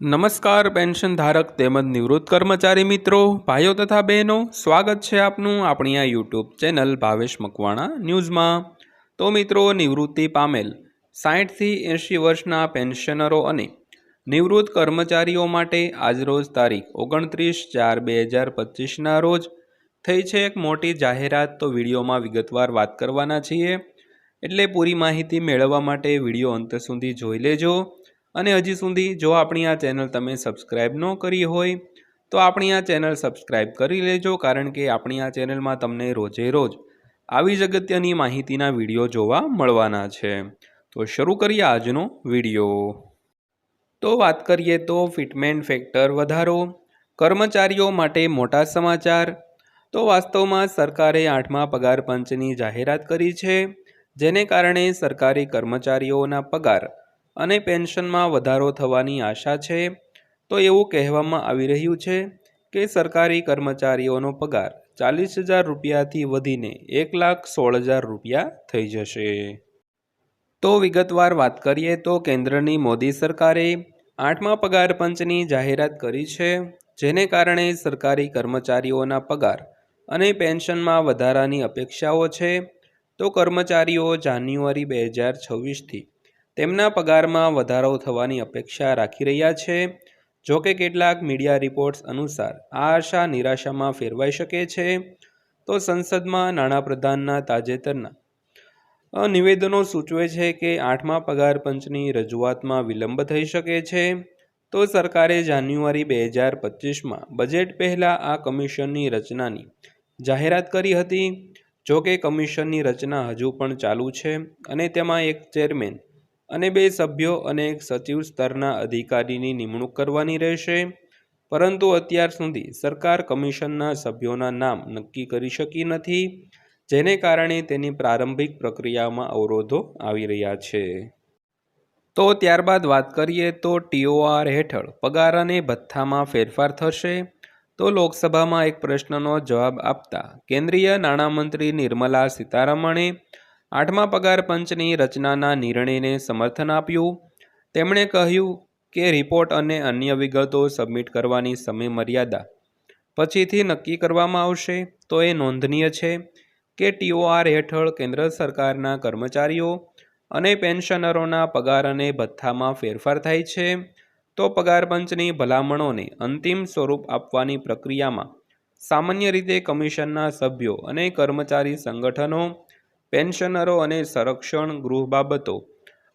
નમસ્કાર, પેન્શન ધારક તેમજ નિવૃત્ત કર્મચારી મિત્રો, ભાઈઓ તથા બહેનો, સ્વાગત છે આપનું આપણી આ યુટ્યુબ ચેનલ ભાવેશ મકવાણા ન્યૂઝમાં. તો મિત્રો, નિવૃત્તિ પામેલ સાહીઠથી એંશી વર્ષના પેન્શનરો અને નિવૃત્ત કર્મચારીઓ માટે આજરોજ તારીખ ઓગણત્રીસ ચાર બે હજાર પચીસના રોજ થઈ છે એક મોટી જાહેરાત. તો વિડીયોમાં વિગતવાર વાત કરવાના છીએ. એટલે પૂરી માહિતી મેળવવા માટે વીડિયો અંત સુધી જોઈ લેજો. અને હજી સુધી જો આપણી આ ચેનલ તમે સબસ્ક્રાઈબ ન કરી હોય, તો આપણી આ ચેનલ સબસ્ક્રાઈબ કરી લેજો કારણ કે આપણી આ ચેનલમાં તમને રોજે રોજ આવી જ અગત્યની માહિતીના વીડિયો જોવા મળવાના છે. તો શરૂ કરીએ આજનો વીડિયો. તો વાત કરીએ તો ફિટમેન્ટ ફેક્ટર વધારો, કર્મચારીઓ માટે મોટા સમાચાર. તો વાસ્તવમાં સરકારે આઠમા પગાર પંચની જાહેરાત કરી છે, જેને કારણે સરકારી કર્મચારીઓના પગાર અને પેન્શનમાં વધારો થવાની આશા છે, તો એવું કહેવામાં આવી રહ્યું છે કે સરકારી કર્મચારીઓનો પગાર ચાલીસ હજાર રૂપિયાથી વધીને એક લાખ સોળ હજાર રૂપિયા થઈ જશે. તો વિગતવાર વાત કરીએ તો કેન્દ્રની મોદી સરકારે આઠમા પગાર પંચની જાહેરાત કરી છે, જેને કારણે સરકારી કર્મચારીઓના પગાર અને પેન્શનમાં વધારાની અપેક્ષાઓ છે. તો કર્મચારીઓ જાન્યુઆરી બે હજાર છવ્વીસથી તેમના પગારમાં વધારો થવાની અપેક્ષા રાખી રહ્યા છે. જો કે કેટલાક મીડિયા રિપોર્ટ્સ અનુસાર આ આશા નિરાશામાં ફેરવાઈ શકે છે. તો સંસદમાં નાણાપ્રધાનના તાજેતરના નિવેદનો સૂચવે છે કે આઠમા પગાર પંચની રજૂઆતમાં વિલંબ થઈ શકે છે. તો સરકારે જાન્યુઆરી બે હજાર પચીસમાં બજેટ પહેલાં આ કમિશનની રચનાની જાહેરાત કરી હતી. જો કે કમિશનની રચના હજુ પણ ચાલુ છે અને તેમાં એક ચેરમેન અને બે સભ્યો અને એક સચિવ સ્તરના અધિકારીની નિમણૂક કરવાની રહેશે. પરંતુ અત્યાર સુધી સરકાર કમિશનના સભ્યોના નામ નક્કી કરી શકી નથી, જેને કારણે તેની પ્રારંભિક પ્રક્રિયામાં અવરોધો આવી રહ્યા છે. તો ત્યારબાદ વાત કરીએ તો ટીઓઆર હેઠળ પગાર અને ભથ્થામાં ફેરફાર થશે. તો લોકસભામાં એક પ્રશ્નનો જવાબ આપતા કેન્દ્રીય નાણામંત્રી નિર્મલા સીતારમણે આઠમા પગાર પંચની રચનાના નિર્ણયને સમર્થન આપ્યું. તેમણે કહ્યું કે રિપોર્ટ અને અન્ય વિગતો સબમિટ કરવાની સમયમર્યાદા પછીથી નક્કી કરવામાં આવશે તો એ નોંધનીય છે કે ટીઓઆર હેઠળ કેન્દ્ર સરકારના કર્મચારીઓ અને પેન્શનરોના પગાર અને ભથ્થામાં ફેરફાર થાય છે તો પગાર પંચની ભલામણોને અંતિમ સ્વરૂપ આપવાની પ્રક્રિયામાં સામાન્ય રીતે કમિશનના સભ્યો અને કર્મચારી સંગઠનો પેન્શનરો અને સંરક્ષણ ગૃહ બાબતો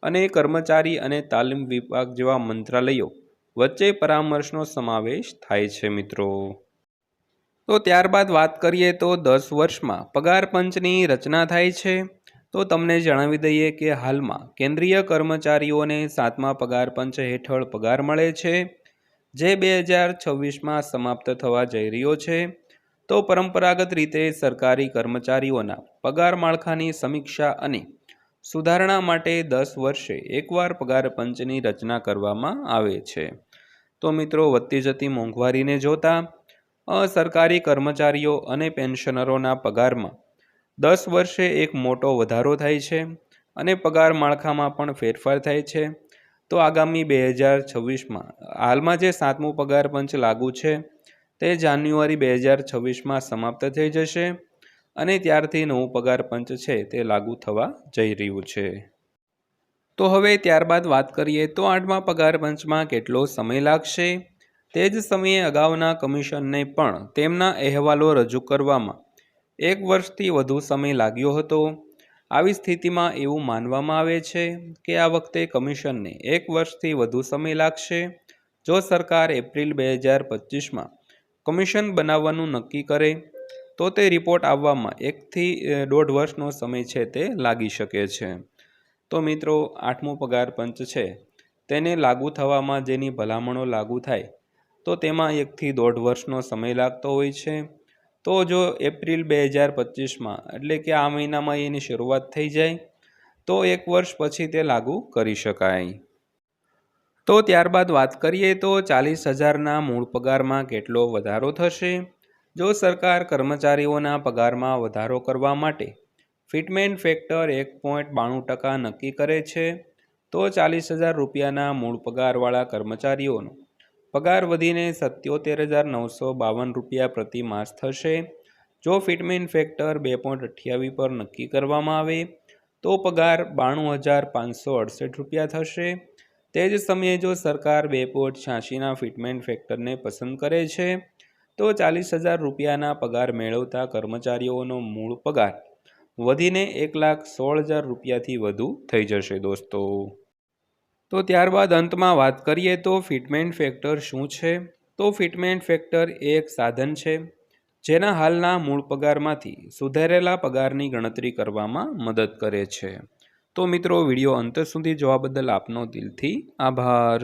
અને કર્મચારી અને તાલીમ વિભાગ જેવા મંત્રાલયો વચ્ચે પરામર્શનો સમાવેશ થાય છે, મિત્રો. તો ત્યારબાદ વાત કરીએ તો દસ વર્ષમાં પગાર પંચની રચના થાય છે. તો તમને જણાવી દઈએ કે હાલમાં કેન્દ્રીય કર્મચારીઓને સાતમા પગાર પંચ હેઠળ પગાર મળે છે, જે બે હજાર છવ્વીસમાં સમાપ્ત થવા જઈ રહ્યો છે. તો પરંપરાગત રીતે સરકારી કર્મચારીઓના પગાર માળખાની સમીક્ષા અને સુધારણા માટે દસ વર્ષે એકવાર પગાર પંચની રચના કરવામાં આવે છે. તો મિત્રો, વધતી જતી મોંઘવારીને જોતા સરકારી કર્મચારીઓ અને પેન્શનરોના પગારમાં દસ વર્ષે એક મોટો વધારો થાય છે અને પગાર માળખામાં પણ ફેરફાર થાય છે. તો આગામી બે હજાર છવ્વીસમાં હાલમાં જે સાતમું પગાર પંચ લાગુ છે તે જાન્યુઆરી બે હજાર છવ્વીસમાં સમાપ્ત થઈ જશે અને ત્યારથી નવું પગાર પંચ છે તે લાગુ થવા જઈ રહ્યું છે. તો હવે ત્યારબાદ વાત કરીએ તો આઠમા પગાર પંચમાં કેટલો સમય લાગશે? તે જ સમયે અગાઉના કમિશનને પણ તેમના અહેવાલો રજૂ કરવામાં એક વર્ષથી વધુ સમય લાગ્યો હતો. આવી સ્થિતિમાં એવું માનવામાં આવે છે કે આ વખતે કમિશનને એક વર્ષથી વધુ સમય લાગશે. જો સરકાર એપ્રિલ બે હજાર પચીસમાં કમિશન બનાવવાનું નક્કી કરે, તો તે રિપોર્ટ આવવામાં એકથી દોઢ વર્ષનો સમય છે તે લાગી શકે છે. તો મિત્રો, આઠમો પગાર પંચ છે. તેને લાગુ થવામાં જેની ભલામણો લાગુ થાય, તો તેમાં એકથી દોઢ વર્ષનો સમય લાગતો હોય છે. તો જો એપ્રિલ બે હજાર પચીસમાં, એટલે કે આ મહિનામાં એની શરૂઆત થઈ જાય, તો એક વર્ષ પછી તે લાગુ કરી શકાય. તો ત્યારબાદ વાત કરીએ તો ચાલીસ હજારના મૂળ પગારમાં કેટલો વધારો થશે? જો સરકાર કર્મચારીઓના પગારમાં વધારો કરવા માટે ફિટમેન્ટ ફેક્ટર એક પોઈન્ટ બાણું ટકા નક્કી કરે છે, તો ચાલીસ હજાર રૂપિયાના મૂળ પગારવાળા કર્મચારીઓનો પગાર વધીને સત્યોતેર હજાર નવસો બાવન રૂપિયા પ્રતિ માસ થશે. જો ફિટમેન ફેક્ટર બે પોઈન્ટ અઠ્યાવીસ પર નક્કી કરવામાં આવે, તો પગાર બાણું હજાર પાંચસો અડસઠ રૂપિયા થશે. તે જ સમયે જો સરકાર બે પોઈન્ટ છ્યાસીના ફિટમેન્ટ ફેક્ટરને પસંદ કરે છે, તો ચાલીસ હજાર રૂપિયાના પગાર મેળવતા કર્મચારીઓનો મૂળ પગાર વધીને એક લાખ સોળ હજાર રૂપિયાથી વધુ થઈ જશે દોસ્તો. તો ત્યારબાદ અંતમાં વાત કરીએ તો ફિટમેન્ટ ફેક્ટર શું છે? તો ફિટમેન્ટ ફેક્ટર એ એક સાધન છે, જેના હાલના મૂળ પગારમાંથી સુધારેલા પગારની ગણતરી કરવામાં મદદ કરે છે. તો મિત્રો વીડિયો અંત સુધી જોવા બદલ આપનો દિલથી આભાર.